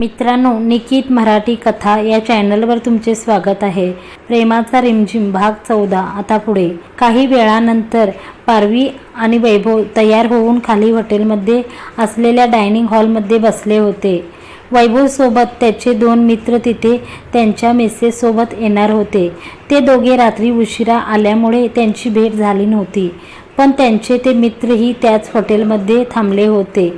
मित्रांनो निकित मराठी कथा या चॅनलवर तुमचे स्वागत आहे. प्रेमाचा रिमझिम भाग चौदा. आता पुढे. काही वेळानंतर पारवी आणि वैभव तयार होऊन खाली हॉटेलमध्ये असलेल्या डायनिंग हॉलमध्ये बसले होते. वैभवसोबत त्याचे दोन मित्र तिथे त्यांच्या मिसेससोबत येणार होते. ते दोघे रात्री उशिरा आल्यामुळे त्यांची भेट झाली नव्हती. पण त्यांचे ते मित्रही त्याच हॉटेलमध्ये थांबले होते.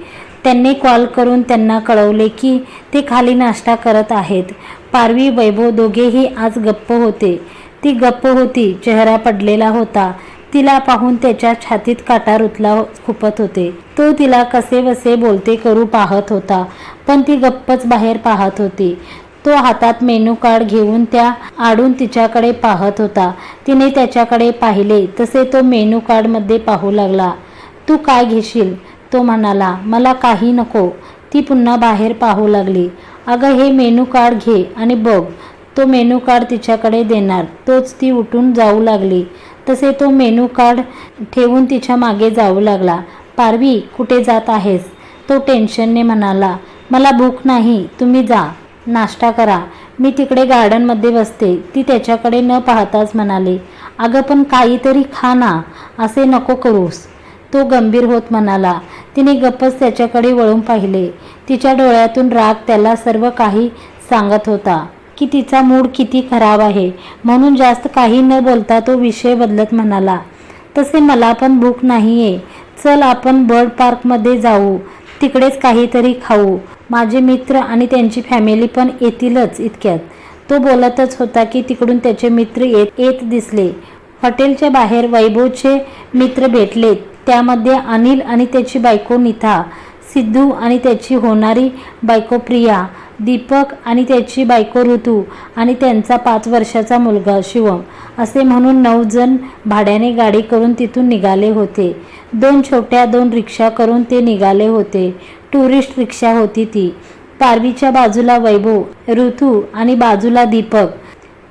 त्यांनी कॉल करून त्यांना कळवले की ते खाली नाश्ता करत आहेत. पारवी वैभव दोघेही आज गप्प होते. ती गप्प होती चेहरा पडलेला होता. तिला पाहून त्याच्या छातीत काटा रुतला हो, खुपत होते. तो तिला कसे वसे बोलते करू पाहत होता पण ती गप्पच बाहेर पाहत होती. तो हातात मेनू कार्ड घेऊन त्या आडून तिच्याकडे पाहत होता. तिने त्याच्याकडे पाहिले तसे तो मेनू कार्डमध्ये पाहू लागला. तू काय घेशील? तो म्हणाला मला काही नको. ती पुन्हा बाहेर पाहू लागली. अगं हे मेनू कार्ड घे आणि बघ तो मेनू कार्ड तिच्याकडे देणार. तोच ती उठून जाऊ लागली. तसे तो मेनू कार्ड ठेवून तिच्यामागे जाऊ लागला. पारवी कुठे जात आहेस? तो टेन्शनने म्हणाला. मला भूक नाही तुम्ही जा. नाश्ता करा. मी तिकडे गार्डनमध्ये बसते. ती त्याच्याकडे न पाहताच म्हणाली. अगं पण काहीतरी खा ना. असे नको करूस. तो गंभीर होत म्हणाला. तिने गप्पच त्याच्याकडे वळून पाहिले. तिच्या डोळ्यातून राग त्याला सर्व काही सांगत होता की तिचा मूड किती खराब आहे. म्हणून जास्त काही न बोलता तो विषय बदलत म्हणाला तसे मला पण भूक नाही आहे चल आपण बर्ड पार्कमध्ये जाऊ. तिकडेच काहीतरी खाऊ. माझे मित्र आणि त्यांची फॅमिली पण येतीलच इतक्यात. तो बोलतच होता की तिकडून त्याचे मित्र येत येत दिसले. हॉटेलच्या बाहेर वैभवचे मित्र भेटलेत. त्यामध्ये अनिल आणि त्याची बायको निथा सिद्धू आणि त्याची होणारी बायको प्रिया दीपक आणि त्याची बायको ऋतू आणि त्यांचा पाच वर्षाचा मुलगा शिवम असे म्हणून नऊ जण भाड्याने गाडी करून तिथून निघाले होते. दोन छोट्या दोन रिक्षा करून ते निघाले होते. टुरिस्ट रिक्षा होती ती. पारवीच्या बाजूला वैभव ऋतू आणि बाजूला दीपक.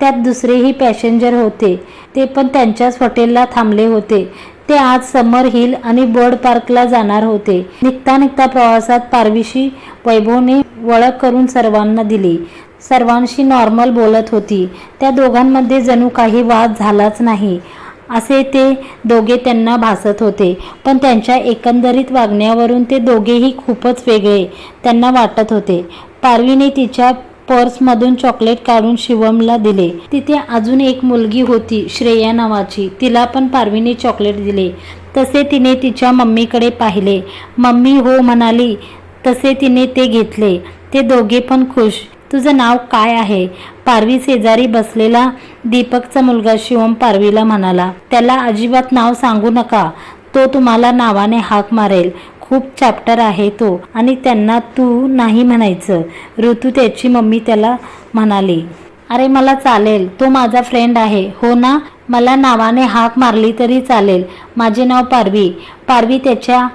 त्यात दुसरेही पॅसेंजर होते. ते पण त्यांच्याच हॉटेलला थांबले होते. ते आज समर हिल आणि बर्ड पार्कला जाणार होते. निघता निघता प्रवासात पारवीशी वैभवने वळख करून सर्वांना दिली. सर्वांशी नॉर्मल बोलत होती. त्या दोघांमध्ये जणू काही वाद झालाच नाही. असे ते दोघे त्यांना भासत होते. पण त्यांच्या एकंदरीत वागण्यावरून ते दोघेही खूपच वेगळे त्यांना वाटत होते. पारवीने तिच्या पर्समधून चॉकलेट काढून शिवमला दिले. तिथे अजून एक मुलगी होती श्रेया नावाची. तिला पण पारवीने चॉकलेट दिले. तसे तिने तिच्या मम्मीकडे पाहिले. मम्मी हो म्हणाली तसे तिने ते घेतले. ते दोघे पण खुश. तुझं नाव काय आहे? पारवी शेजारी बसलेला दीपकचा मुलगा शिवम पारवीला म्हणाला त्याला अजिबात नाव सांगू नका. तो तुम्हाला नावाने हाक मारेल. खूप चॅप्टर आहे तो. आणि त्यांना तू नाही म्हणायचं. ऋतू त्याची मम्मी त्याला म्हणाली अरे मला चालेल. तो माझा फ्रेंड आहे. हो ना? मला नावाने हाक मारली तरी चालेल. माझे नाव पारवी. पारवी त्याच्या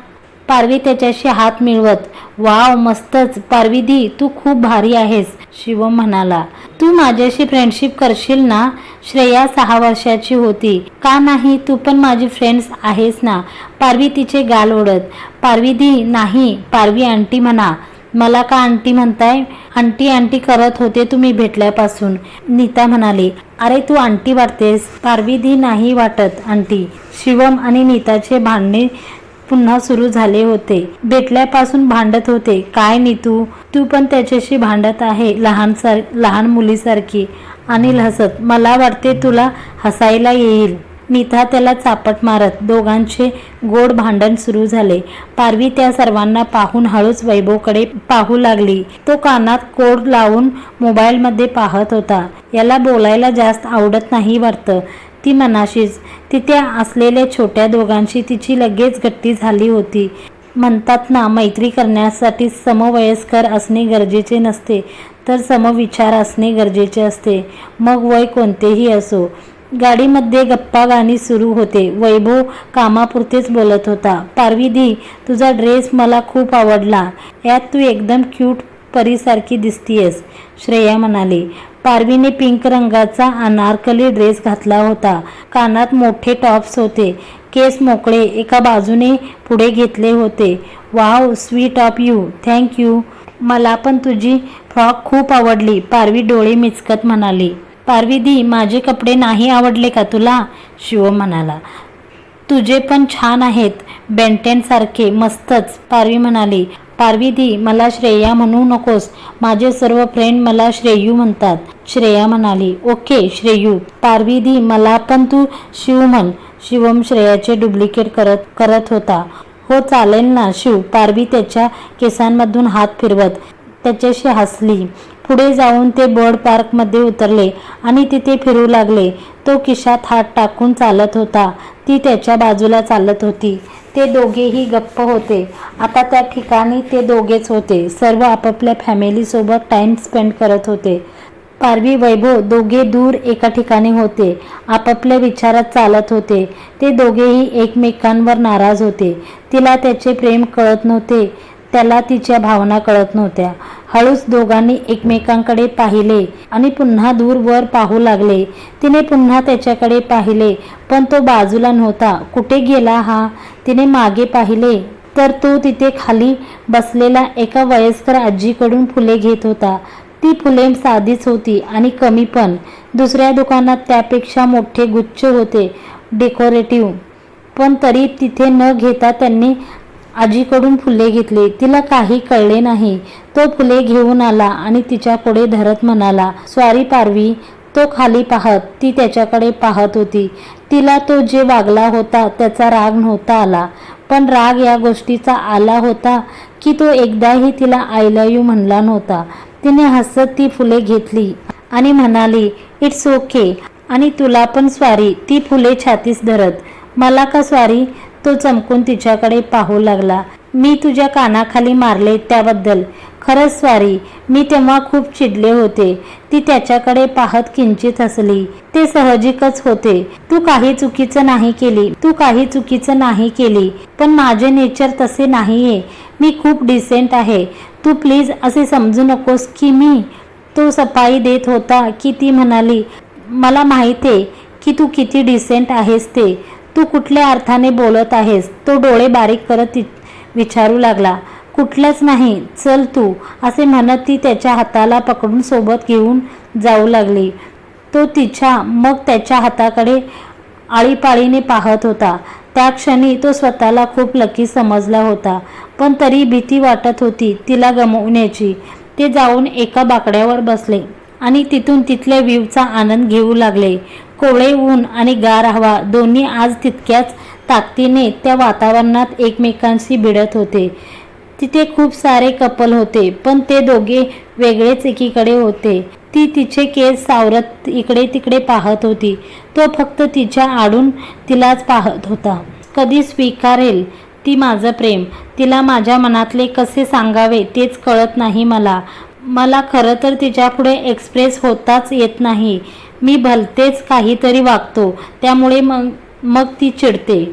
पारवी त्याच्याशी हात मिळवत वाव मस्तच पारवीदी तू खूप भारी आहेस. शिवम म्हणाला तू माझ्याशी फ्रेंडशिप करशील ना? श्रेया सहा वर्षाची होती. का नाही? तू पण माझी फ्रेंड्स आहेस ना? पारवी तिचे गाल ओढत पारवी नाही पारवी आंटी म्हणा. मला का आंटी म्हणताय? आंटी आंटी करत होते तुम्ही भेटल्यापासून. नीता म्हणाली अरे तू आंटी वाटतेस. पारवी नाही वाटत आंटी. शिवम आणि नीताचे भांडणे पुन्हा सुरू झाले होते. भेटल्यापासून भांडत होते. काय नीतू? तू पण त्याच्याशी भांडत आहे लहान सार लहान मुलीसारखी. अनिल हसत मला वाटते तुला हसायला येईल. नीता त्याला चापट मारत दोघांचे गोड भांडण सुरू झाले. पारवी त्या सर्वांना पाहून हळूच वैभवकडे पाहू लागली. तो कानात कोड लावून मोबाईलमध्ये पाहत होता. याला बोलायला जास्त आवडत नाही वाटतं. ती मनाशीच. तिथे असलेल्या छोट्या दोघांशी तिची लगेच गट्टी झाली होती. म्हणतात ना मैत्री करण्यासाठी समवयस्कर असणे गरजेचे नसते तर समविचार असणे गरजेचे असते. मग वय कोणतेही असो. गाडीमध्ये गप्पा गाणी सुरू होते. वैभव कामापुरतेच बोलत होता. पारवीधी तुझा ड्रेस मला खूप आवडला. यात तू एकदम क्यूट परीसारखी दिसतीयस श्रेया म्हणाली. पारवीने पिंक रंगाचा अनारकली ड्रेस घातला होता. कानात मोठे टॉप्स होते. केस मोकळे एका बाजूने पुढे घेतले होते. Wow sweet of you thank you. मला पण तुझी फ्रॉक खूप आवडली पारवी डोळे मिचकत म्हणाली. पारवी दी माझे कपडे नाही आवडले का तुला? शिव म्हणाला. तुझे पण छान आहेत. बेंटेनसारखे मस्तच पारवी म्हणाली. पारवी दी मला श्रेया म्हणू नकोस. माझे सर्व फ्रेंड मला श्रेयू म्हणतात. श्रेया म्हणाली ओके श्रेयू. पारवी दी मला पण तू शिव म्हण. शिवम श्रेयाचे डुप्लिकेट करत करत होता. हो चालेल ना शिव. पारवी त्याच्या केसांमधून हात फिरवत त्याच्याशी हसली. पुढे जाऊन ते बर्ड पार्कमध्ये उतरले आणि तिथे फिरू लागले. तो किशात हात टाकून चालत होता. ती त्याच्या बाजूला चालत होती. ते दोघेही गप्प होते. आता त्या ठिकाणी ते दोघेच होते. सर्व आपापल्या फॅमिलीसोबत टाईम स्पेंड करत होते. पारवी वैभव दोघे दूर एका ठिकाणी होते. आपापल्या विचारात चालत होते. ते दोघेही एकमेकांवर नाराज होते. तिला त्याचे प्रेम कळत नव्हते. त्याला तिच्या भावना कळत नव्हत्या. हळूच दोघांनी एकमेकांकडे पाहिले आणि पुन्हा दूर वर पाहू लागले. तिने पुन्हा त्याच्याकडे पाहिले पण तो बाजूला नव्हता. कुठे गेला हा? तिने मागे पाहिले तर तो तिथे खाली बसलेला एका वयस्कर आजीकडून फुले घेत होता. ती फुले साधीच होती आणि कमी पण. दुसऱ्या दुकानात त्यापेक्षा मोठे गुच्छ होते डेकोरेटिव्ह. पण तरी तिथे न घेता त्यांनी आजीकडून फुले घेतली. तिला काही कळले नाही. तो फुले घेऊन आला आणि तिच्या पुढे धरत म्हणाला स्वारी पारवी तो खाली पाहत ती त्याच्याकडे पाहत होती. तिला तो जे वागला होता त्याचा राग नव्हता आला. पण राग या गोष्टीचा आला होता की तो एकदाही तिला आईला यू म्हणला नव्हता. तिने हसत ती फुले घेतली आणि म्हणाली इट्स ओके. आणि तुला पण स्वारी. ती फुले छातीस धरत. मला का स्वारी? तो चमकून तिच्याकडे पाहू लागला. मी तुझ्या कानाखाली मारले त्याबद्दल. खरंच स्वारी मी तेव्हा खूप चिडले होते. ती त्याच्याकडे पाहत किंचित हसली. ते सहजिकच होते. तू काही चुकीचं नाही केली. तू काही चुकीचं नाही केली. पण माझे नेचर तसे नाहीये. मी खूप डिसेंट आहे. तू प्लीज असे समजू नकोस की मी तो सफाई देत होता की ती म्हणाली मला माहिती आहे की तू किती डिसेंट आहेस ते. तू कुठल्या अर्थाने बोलत आहेस? तो डोळे बारीक करत विचारू लागला. कुठलंच नाही. चल तू असे म्हणत ती त्याच्या हाताला पकडून सोबत घेऊन जाऊ लागली. तो तिच्या मग त्याच्या हाताकडे आळीपाळीने पाहत होता. त्या क्षणी तो स्वतःला खूप लकी समजला होता. पण तरी भीती वाटत होती तिला गमवण्याची. ते जाऊन एका बाकड्यावर बसले आणि तिथून तिथल्या व्ह्यूचा आनंद घेऊ लागले. कोवळे ऊन आणि गार हवा दोन्ही आज तितक्याच ताकदीने त्या वातावरणात एकमेकांशी भिडत होते. तिथे खूप सारे कपल होते पण ते दोघे वेगळेच एकीकडे होते. ती तिचे केस सावरत इकडे तिकडे पाहत होती. तो फक्त तिच्या आडून तिलाच पाहत होता. कधी स्वीकारेल ती माझं प्रेम? तिला माझ्या मनातले कसे सांगावे तेच कळत नाही मला. मला खरं तर तिच्यापुढे एक्सप्रेस होताच येत नाही. मी भलतेच काहीतरी वागतो त्यामुळे मग मग ती चिडते.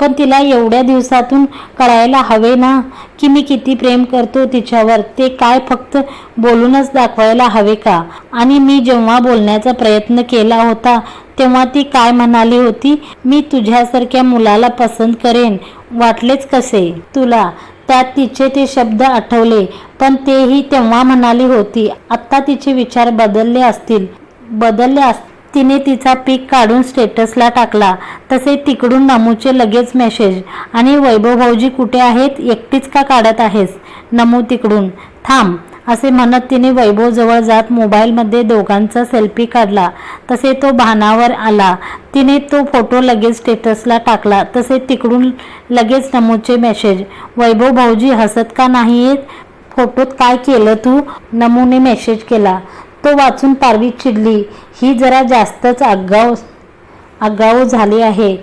पण तिला एवढ्या दिवसातून कळायला हवे ना की मी किती प्रेम करतो तिच्यावर ते काय फक्त बोलूनच दाखवायला हवे का? आणि मी जेव्हा बोलण्याचा प्रयत्न केला होता तेव्हा ती काय म्हणाली होती? मी तुझ्यासारख्या मुलाला पसंत करेन वाटलेच कसे? तुला त्यात तिचे ते शब्द आठवले पण तेही तेव्हा म्हणाली होती आत्ता तिचे विचार बदलले असतील. बदलल्यास तिने तिचा पीक काढून स्टेटसला टाकला. तसे तिकडून नमूचे लगेच मेसेज आणि वैभव भाऊजी कुठे आहेत? एकटीच का काढत आहेस? नमू तिकडून. थांब असे म्हणत तिने वैभवजवळ जात मोबाईलमध्ये दोघांचा सेल्फी काढला. तसे तो भानावर आला. तिने तो फोटो लगेच स्टेटसला टाकला. तसे तिकडून लगेच नमूचे मेसेज वैभव भाऊजी हसत का नाही फोटोत काय केलं तू? नमूने मेसेज केला. तो वाचून पारवी चिडली. ही जरा जास्तच आगाव आगाऊ झाली आहे.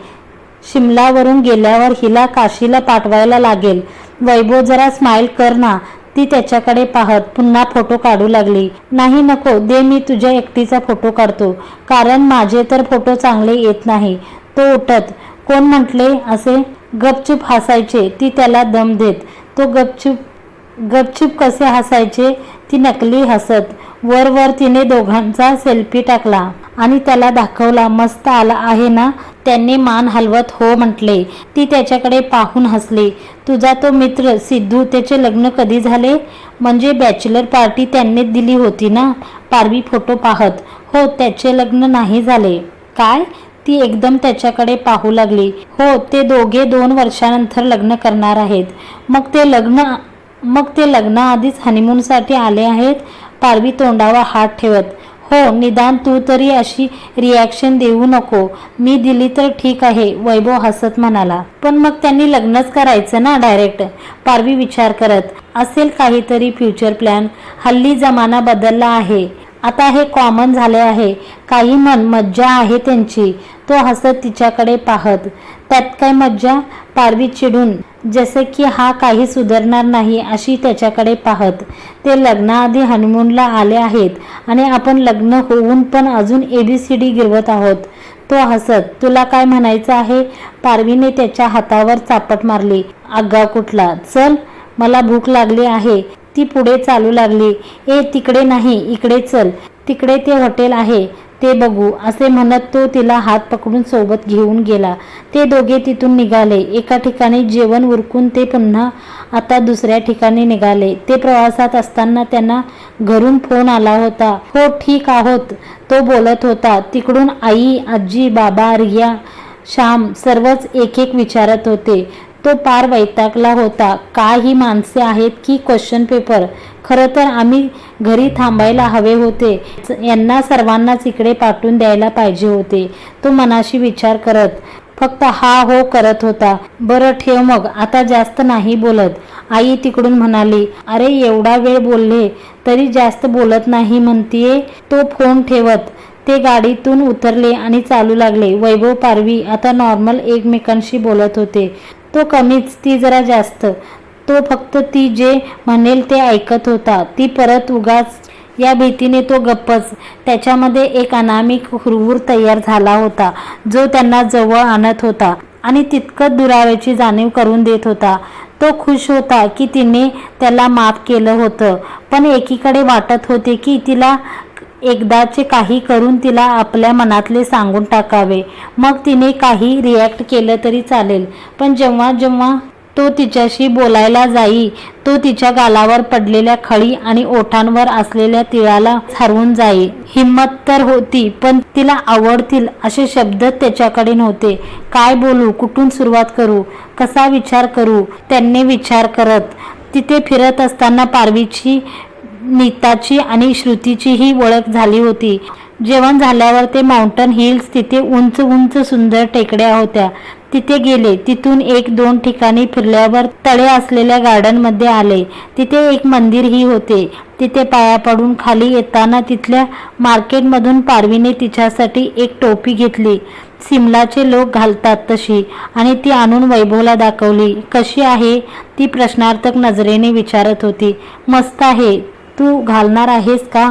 शिमलावरून गेल्यावर हिला काशीला पाठवायला लागेल. वैभव जरा स्माईल कर ना. ती त्याच्याकडे पाहत पुन्हा फोटो काढू लागली. नाही नको दे मी तुझ्या एकटीचा फोटो काढतो. कारण माझे तर फोटो चांगले येत नाही. तो उठत कोण म्हटले असे? गपचूप हसायचे. ती त्याला दम देत. तो गपचूप गपचूप कसे हसायचे ती नकली हसत. वर वर तिने दोघांचा सेल्फी टाकला आणि त्याला दाखवला मस्त आला आहे ना? त्यांनी मान हलवत हो म्हटले. ती त्याच्याकडे पाहून हसली. तुझा तो मित्र सिद्धू त्याचे लग्न कधी झाले? म्हणजे बॅचलर पार्टी त्यांनीच दिली होती ना? पारवी फोटो पाहत. हो त्याचे लग्न नाही झाले. काय? ती एकदम त्याच्याकडे पाहू लागली. हो ते दोघे दोन वर्षानंतर लग्न करणार आहेत. मग ते लग्न मग ते लग्नाआधीच हनीमूनसाठी आले आहेत. पारवी तोंडावर हात ठेवत हो निदान तू तरी अशी रिॲक्शन देऊ नको. मी दिली तर ठीक आहे वैभव हसत म्हणाला. पण मग त्यांनी लग्नच करायचं ना डायरेक्ट पारवी विचार करत असेल काहीतरी फ्युचर प्लॅन हल्ली जमाना बदलला आहे. आता हे कॉमन झाले आहे. काही मन मज्जा आहे त्यांची. तो हसत तिच्याकडे पाहत त्यात काय मज्जा? पारवी चिडून जसे की हा काही सुधारणार नाही अशी त्याच्याकडे पाहत. ते लग्नाआधी हनीमूनला आले आहेत आणि आपण लग्न होऊन पण अजून एबीसीडी गिरवत आहोत. तो हसत तुला काय म्हणायचं आहे? पारवीने त्याच्या हातावर चापट मारली. आगाव कुठला? चल मला भूक लागली आहे. ती पुढे चालू लागली. ए तिकडे नाही इकडे चल. तिकडे ते हॉटेल आहे. ते बघू असे म्हणत तो तिला हात पकडून सोबत घेऊन गेला. ते दोघे तिथून निघाले. एका ठिकाणी जेवण उरकून ते पुन्हा आता दुसऱ्या ठिकाणी निघाले. ते प्रवासात असताना त्यांना घरून फोन आला होता. हो ठीक आहोत तो बोलत होता. तिकडून आई आजी बाबा रिया श्याम सर्वच एक एक विचारत होते. तो पार वैतागला होता. का ही माणसे आहेत की क्वेश्चन पेपर खरं तर आम्ही घरी थांबायला हवे होते. यांना सर्वांनाच इकडे पाठवून द्यायला पाहिजे होते. तो मनाशी विचार करत फक्त हा हो करत होता. बरं ठेव मग आता जास्त नाही बोलत. आई तिकडून म्हणाली अरे एवढा वेळ बोलले तरी जास्त बोलत नाही म्हणतीये. तो फोन ठेवत ते गाडीतून उतरले आणि चालू लागले. वैभव पारवी आता नॉर्मल एकमेकांशी बोलत होते. तो कमीच ती जरा जास्त. तो फक्त ती जे म्हणेल ते ऐकत होता. ती परत उगाच या भीतीने तो गप्पच. त्याच्यामध्ये एक अनामिक हुरवूर तयार झाला होता जो त्यांना जवळ आणत होता आणि तितकंच दुराव्याची जाणीव करून देत होता. तो खुश होता की तिने त्याला माफ केलं होतं पण एकीकडे वाटत होते की तिला एकदाचे काही करून तिला आपल्या मनातले सांगून टाकावे. मग तिने काही रिॲक्ट केलं तरी चालेल. पण जेव्हा जेव्हा तो तिच्याशी बोलायला जाई तो तिच्या गालावर पडलेल्या खळी आणि ओठांवर असलेल्या तिळाला हरवून जाई. हिम्मत तर होती पण तिला आवडतील असे शब्द त्याच्याकडे नव्हते. काय बोलू कुठून सुरुवात करू? कसा विचार करू? त्यांनी विचार करत. तिथे फिरत असताना पारवीची नीताची आणि श्रुतीचीही ओळख झाली होती. जेवण झाल्यावर ते माउंटन हिल्स तिथे उंच उंच सुंदर टेकड्या होत्या. तिथे गेले. तिथून एक दोन ठिकाणी फिरल्यावर तळे असलेल्या गार्डनमध्ये आले. तिथे एक मंदिरही होते. तिथे पाया पडून खाली येताना तिथल्या मार्केटमधून पारवीने तिच्यासाठी एक टोपी घेतली. सिमलाचे लोक घालतात तशी आणि ती आणून वैभवला दाखवली. कशी आहे? ती प्रश्नार्थक नजरेने विचारत होती. मस्त आहे. तू घालणार आहेस का?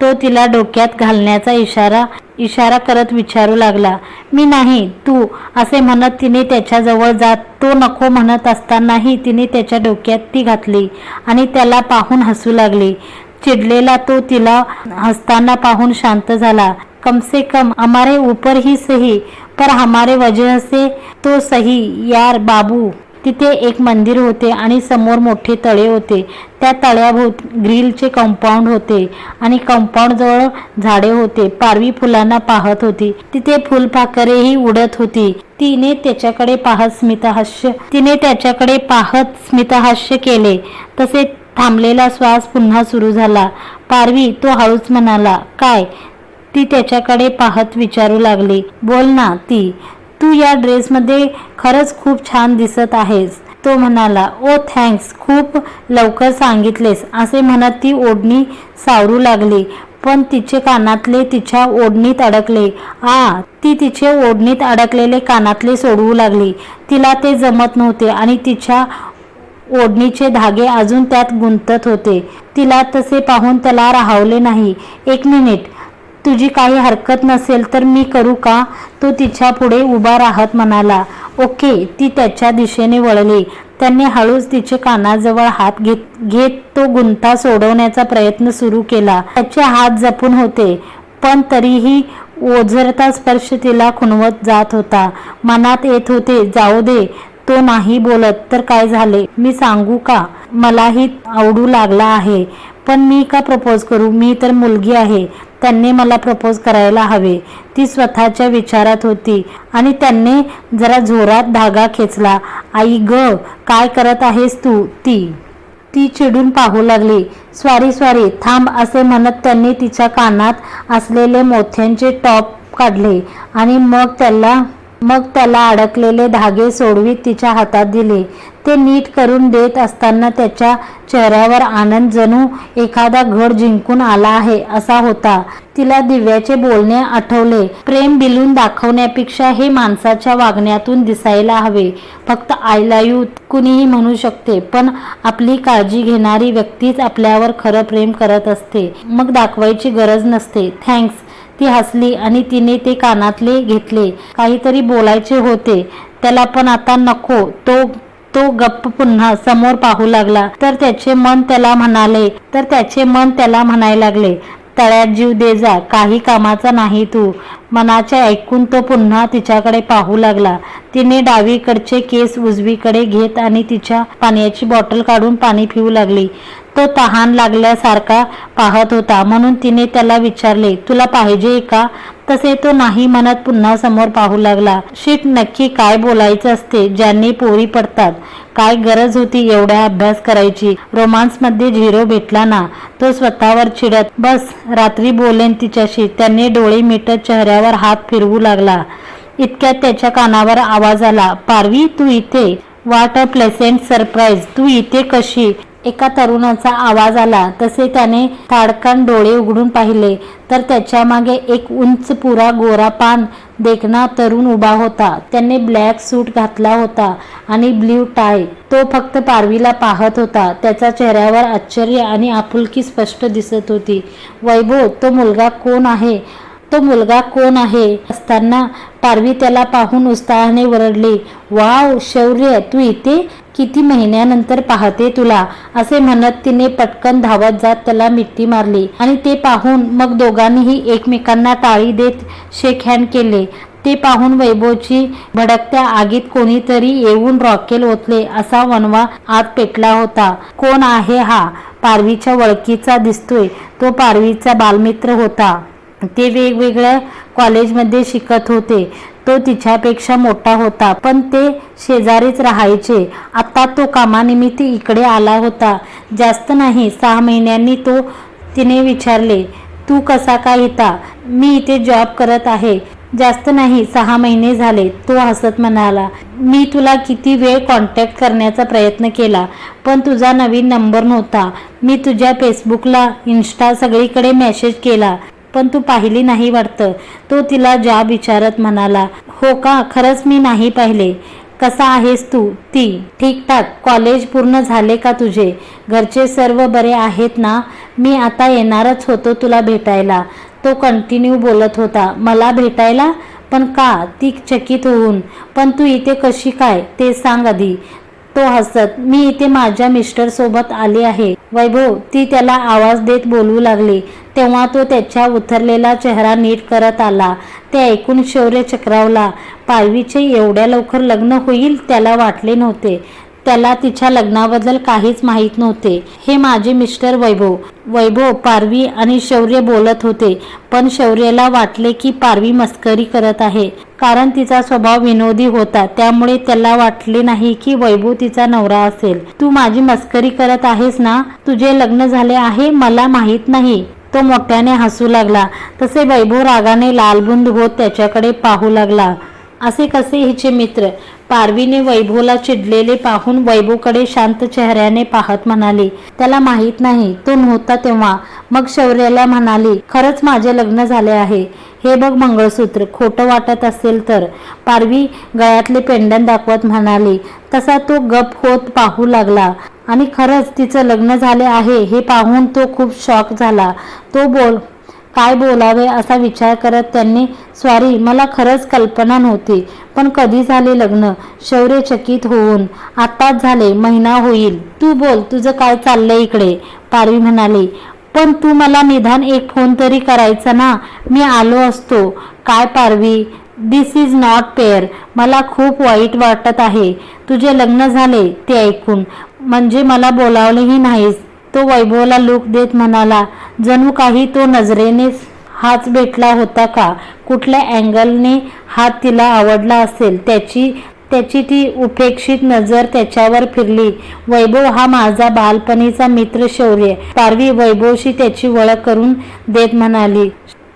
तो तिला डोक्यात घालण्याचा इशारा इशारा करत विचारू लागला. मी नाही तू असे म्हणत तिने त्याच्याजवळ जात. तो नको म्हणत असतानाही तिने त्याच्या डोक्यात ती घातली आणि त्याला पाहून हसू लागली. चिडलेला तो तिला हसताना पाहून शांत झाला. कम से कम हमारे ऊपर ही सही पर हमारे वजह से तो सही यार बाबू. तिथे एक मंदिर होते आणि समोर मोठे तळे होते. त्या तळ्याभोवत ग्रिलचे कंपाऊंड होते आणि कंपाऊंड जवळ झाडे होते. पारवी फुलांना पाहत होती. तिथे फुलपाखरेही उडत होती. तिने त्याच्याकडे पाहत स्मितहास्य तिने त्याच्याकडे पाहत स्मितहास्य केले. तसे थांबलेला श्वास पुन्हा सुरू झाला. पारवी तो हळूच म्हणाला काय? ती त्याच्याकडे पाहत विचारू लागली. बोल ना ती. तू या ड्रेसमध्ये खरंच खूप छान दिसत आहेस. तो म्हणाला ओ थँक्स खूप लवकर सांगितलेस असे म्हणत ती ओढणी सावरू लागली. पण तिचे कानातले तिच्या ओढणीत अडकले. आ ती तिचे ओढणीत अडकलेले कानातले सोडवू लागली. तिला ते जमत नव्हते आणि तिच्या ओढणीचे धागे अजून त्यात गुंतत होते. तिला तसे पाहून त्याला राहवले नाही. एक मिनिट तुझी काही हरकत नसेल तर मी करू का? तो तिच्या पुढे उभा राहत म्हणाला. ओके ती त्याच्या दिशेने वळली. त्यांनी हळूच तिचे कानाजवळ हात घेत घेत तो गुंता सोडवण्याचा प्रयत्न सुरू केला. त्याचे हात जपून होते पण तरीही ओझरता स्पर्श तिला खुणवत जात होता. मनात येत होते जाऊ दे तो नाही बोलत तर काय झाले? मी सांगू का? मलाही आवडू लागला आहे. पण मी का प्रपोज करू? मी तर मुलगी आहे. त्यांनी मला प्रपोज करायला हवे. ती स्वतःच्या विचारात होती आणि त्यांनी जरा जोरात धागा खेचला. आई ग काय करत आहेस तू ती. ती चिडून पाहू लागली. स्वारी स्वारी थांब असे म्हणत त्यांनी तिच्या कानात असलेले मोत्यांचे टॉप काढले आणि मग त्याला मग त्याला अडकलेले धागे सोडवीत तिच्या हातात दिले. ते नीट करून देत असताना त्याच्या चेहऱ्यावर आनंद जणू एखादा घड जिंकून आला आहे असा होता. तिला दिव्याचे बोलणे आठवले. प्रेम बिलून दाखवण्यापेक्षा हे माणसाच्या वागण्यातून दिसायला हवे. फक्त आय यू कुणीही म्हणू शकते पण आपली काळजी घेणारी व्यक्तीच आपल्यावर खरं प्रेम करत असते. मग दाखवायची गरज नसते. थँक्स ती हसली आणि तिने ते कानातले घेतले. काहीतरी बोलायचे होते. त्याला पण आता नको. तो तो गप्प पुन्हा समोर पाहू लागला. तर त्याचे मन त्याला म्हणाले. तर त्याचे मन त्याला म्हणायला लागले. तळ्यात जीव दे जा काही कामाचा नाही तू. मनाचे ऐकून तो पुन्हा तिच्याकडे पाहू लागला. तिने डावीकडचे केस उजवीकडे घेत आणि तिच्या पाण्याची बॉटल काढून पाणी पिऊ लागली. तो तहान लागल्यासारखा पाहत होता म्हणून तिने त्याला विचारले तुला पाहिजे का तसे तो नाही म्हणत पुन्हा समोर पाहू लागला. शीट नक्की काय बोलायचं असते? ज्यांनी पोरी पडतात. काय गरज होती एवढ्या अभ्यास करायची? रोमांसमध्ये झिरो भेटला ना. तो स्वतःवर चिडत बस रात्री बोलेन तिच्याशी त्यांनी डोळे मिटत चेहऱ्यावर हात फिरवू लागला. इतक्यात त्याच्या कानावर आवाज आला पारवी तू इथे? वाट अ प्लेसेंट सरप्राईज. तू इथे कशी? एका तरुणाचा आवाज आला. तसे त्याने ताडकन डोळे उघडून पाहिले. तर त्याच्यामागे एक उंच पुरा गोरा पान देखणा तरुण उभा होता. त्याने ब्लॅक सूट घातला होता आणि ब्ल्यू टाय. तो फक्त पारवीला पाहत होता. त्याच्या चेहऱ्यावर आश्चर्य आणि आपुलकी स्पष्ट दिसत होती. वैभव तो मुलगा कोण आहे? तो मुलगा कोण आहे? असताना पारवी त्याला पाहून उत्साहाने वरडली वाव शौर्य तू इथे किती महिन्यानंतर पाहते तुला असे म्हणत तिने पटकन धावत जात त्याला मिट्टी मारली आणि ते पाहून मग दोघांनीही एकमेकांना टाळी देत शेक हँड केले. ते पाहून वैभवची भडकत्या आगीत कोणीतरी येऊन रॉकेल ओतले असा वनवा आत पेटला होता. कोण आहे हा? पारवीच्या वळखीचा दिसतोय. तो पारवीचा बालमित्र होता. ते वेगवेगळ्या कॉलेजमध्ये शिकत होते. तो तिच्यापेक्षा मोठा होता पण ते शेजारीच राहायचे. आता तो कामानिमित्त इकडे आला होता. जास्त नाही सहा महिन्यांनी तो तिने विचारले तू कसा काय येता मी इथे जॉब करत आहे. जास्त नाही सहा महिने झाले तो हसत म्हणाला. मी तुला किती वेळ कॉन्टॅक्ट करण्याचा प्रयत्न केला पण तुझा नवीन नंबर नव्हता. मी तुझ्या फेसबुकला इन्स्टा सगळीकडे मेसेज केला. पण तू पाहिली नाही वाटतं. तो तिला जाब विचारत म्हणाला हो का? खरंच मी नाही पाहिले. कसा आहेस तू? ती. ठीकठाक कॉलेज पूर्ण झाले का तुझे? घरचे सर्व बरे आहेत ना? मी आता येणारच होतो तुला भेटायला. तो कंटिन्यू बोलत होता मला भेटायला? पण का? ती चकित होऊन. पण तू इथे कशी काय? ते सांग आधी. तो हसत मी इथे माझ्या मिस्टर सोबत आले आहे. वैभव ती त्याला आवाज देत बोलू लागली. तेव्हा तो त्याच्या उतरलेला चेहरा नीट करत आला. ते ऐकून शौर्य चक्रावला. पालवीचे एवढ्या लवकर लग्न होईल त्याला वाटले नव्हते. त्याला तिच्या लग्नाबद्दल काहीच माहीत नव्हते. हे माझे मिस्टर वैभव. वैभव पारवी आणि शौर्य बोलत होते पण शौर्यला वाटले की पारवी मस्करी करत आहे. कारण तिचा स्वभाव विनोदी होता त्यामुळे त्याला वाटले नाही की वैभव तिचा नवरा असेल. तू माझी मस्करी करत आहेस ना? तुझे लग्न झाले आहे? मला माहीत नाही. तो मोठ्याने हसू लागला. तसे वैभव रागाने लालबुंद होत त्याच्याकडे पाहू लागला. असे कसे हिचे मित्र? पारवीने वैभवला चिडलेले पाहून वैभवकडे शांत चेहऱ्याने पाहत म्हणाली त्याला माहीत नाही तो नव्हता तेव्हा. मग शौर्याला म्हणाली खरंच माझे लग्न झाले आहे. हे बघ मंगळसूत्र खोटं वाटत असेल तर. पारवी गळ्यातले पेंडन दाखवत म्हणाली तसा तो गप होत पाहू लागला. आणि खरंच तिचं लग्न झाले आहे हे पाहून तो खूप शॉक झाला. तो बोल काय बोलावे असा विचार करत त्यांनी स्वारी मला खरंच कल्पना नव्हती पण कधी झाले लग्न? शौर्यचकित होऊन. आत्ताच झाले महिना होईल. तू बोल तुझं काय चाललंय इकडे? पारवी म्हणाली. पण तू मला निदान एक फोन तरी करायचा ना? मी आलो असतो. काय Paravi? This is not fair मला खूप वाईट वाटत आहे. तुझे लग्न झाले ते ऐकून. म्हणजे मला बोलावलेही नाहीस. तो वैभवला लूक देत म्हणाला जणू काही तो नजरेनेच हाच भेटला होता का? कुठल्या अँगलने हात तिला आवडला असेल? त्याची त्याची ती उपेक्षित नजर त्याच्यावर फिरली. वैभव हा माझा बालपणीचा मित्र शौर्य. पारवी वैभवशी त्याची ओळख करून देत म्हणाली.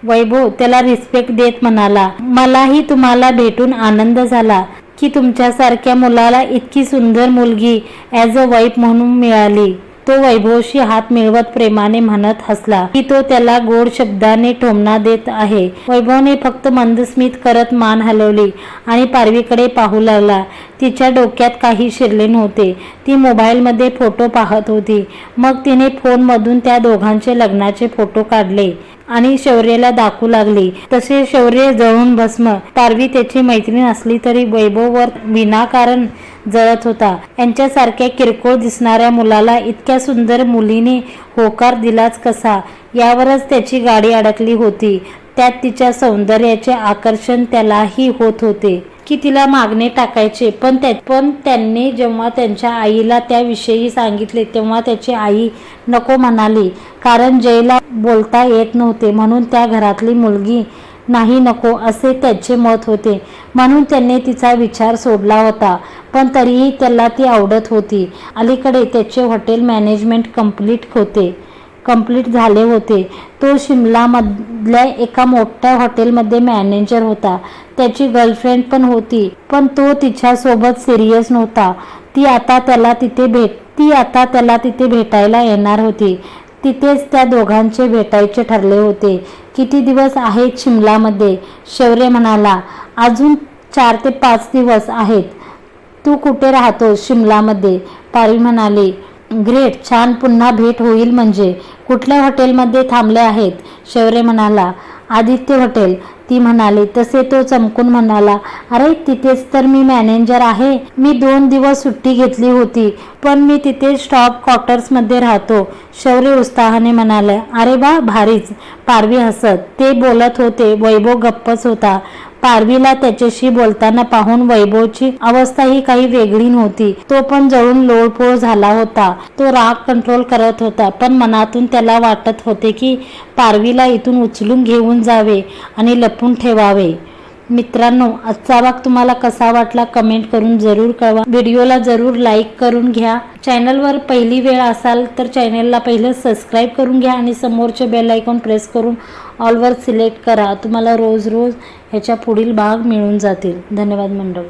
वैभव त्याला रिस्पेक्ट देत म्हणाला मलाही तुम्हाला भेटून आनंद झाला की तुमच्यासारख्या मुलाला इतकी सुंदर मुलगी ॲज अ वाईफ म्हणून मिळाली. तो वैभवशी हात मिळवत प्रेमाने म्हणत हसला की तो त्याला गोड शब्दाने ठोमणा देत आहे. वैभवने फक्त मंदस्मित करत मान हलवली आणि पारवीकडे पाहू लागला. तिच्या डोक्यात काही शिरले नव्हते. ती मोबाईलमध्ये फोटो पाहत होती. मग तिने फोनमधून त्या दोघांचे लग्नाचे फोटो काढले. आणि शौर्यला दाखवू लागली. तसे शौर्य जळून भस्म. पारवी त्याची मैत्रीण असली तरी वैभववर विनाकारण जळत होता. यांच्यासारख्या किरकोळ दिसणाऱ्या मुलाला इतक्या सुंदर मुलीने होकार दिलाच कसा? यावरच त्याची गाडी अडकली होती. त्यात तिच्या सौंदर्याचे आकर्षण त्यालाही होत होते. की तिला मागणे टाकायचे. पण त्या पण त्यांनी जेव्हा त्यांच्या आईला त्याविषयी सांगितले तेव्हा त्याची आई नको म्हणाली. कारण जयला बोलता येत नव्हते. म्हणून त्या घरातली मुलगी नाही नको असे त्याचे मत होते. म्हणून त्यांनी तिचा विचार सोडला होता. पण तरीही त्याला ती आवडत होती. अलीकडे त्याचे हॉटेल मॅनेजमेंट कंप्लीट होते. कंप्लीट झाले होते. तो शिमलामधल्या एका मोठ्या हॉटेलमध्ये मॅनेजर होता. त्याची गर्लफ्रेंड पण होती. पण तो तिच्यासोबत सिरियस नव्हता. ती आता त्याला तिथे भेट ती आता त्याला तिथे भेटायला येणार होती. तिथेच त्या दोघांचे भेटायचे ठरले होते. किती दिवस आहेत शिमलामध्ये? शौर्य म्हणाला. अजून चार ते पाच दिवस आहेत. तू कुठे राहतो शिमलामध्ये? पारी म्हणाली. ग्रेट छान पुन्हा भेट होईल म्हणजे. कुठल्या हॉटेलमध्ये थांबले आहेत? शौर्य म्हणाला. आदित्य हॉटेल. ती म्हणाली तसे तो चमकून म्हणाला अरे तिथेच तर मी मॅनेजर आहे. मी दोन दिवस सुट्टी घेतली होती पण मी तिथे स्टॉप क्वार्टर्समध्ये राहतो. शौर्य उत्साहाने म्हणाले अरे बा भारीच. पारवी हसत. ते बोलत होते वैभव गप्पच होता. पारवीला त्याच्याशी बोलताना पाहून वैभवची अवस्था ही काही वेगळी नव्हती. तो पण जळून लोळपोळ झाला होता. तो राग कंट्रोल करत होता पण मनातून त्याला वाटत होते की पारवीला इथून उचलून घेऊन जावे आणि लपून ठेवावे. मित्रांनो आजचा भाग तुम्हाला कसा वाटला कमेंट करून जरूर कळवा. व्हिडिओला जरूर लाईक करून घ्या. चॅनलवर पहिली वेळ असाल तर चॅनलला पहिलं सबस्क्राईब करून घ्या आणि समोरचे बेल आयकॉन प्रेस करून ऑलवर सिलेक्ट करा. तुम्हाला रोज रोज ह्याच्या पुढील भाग मिळून जातील. धन्यवाद मंडळ.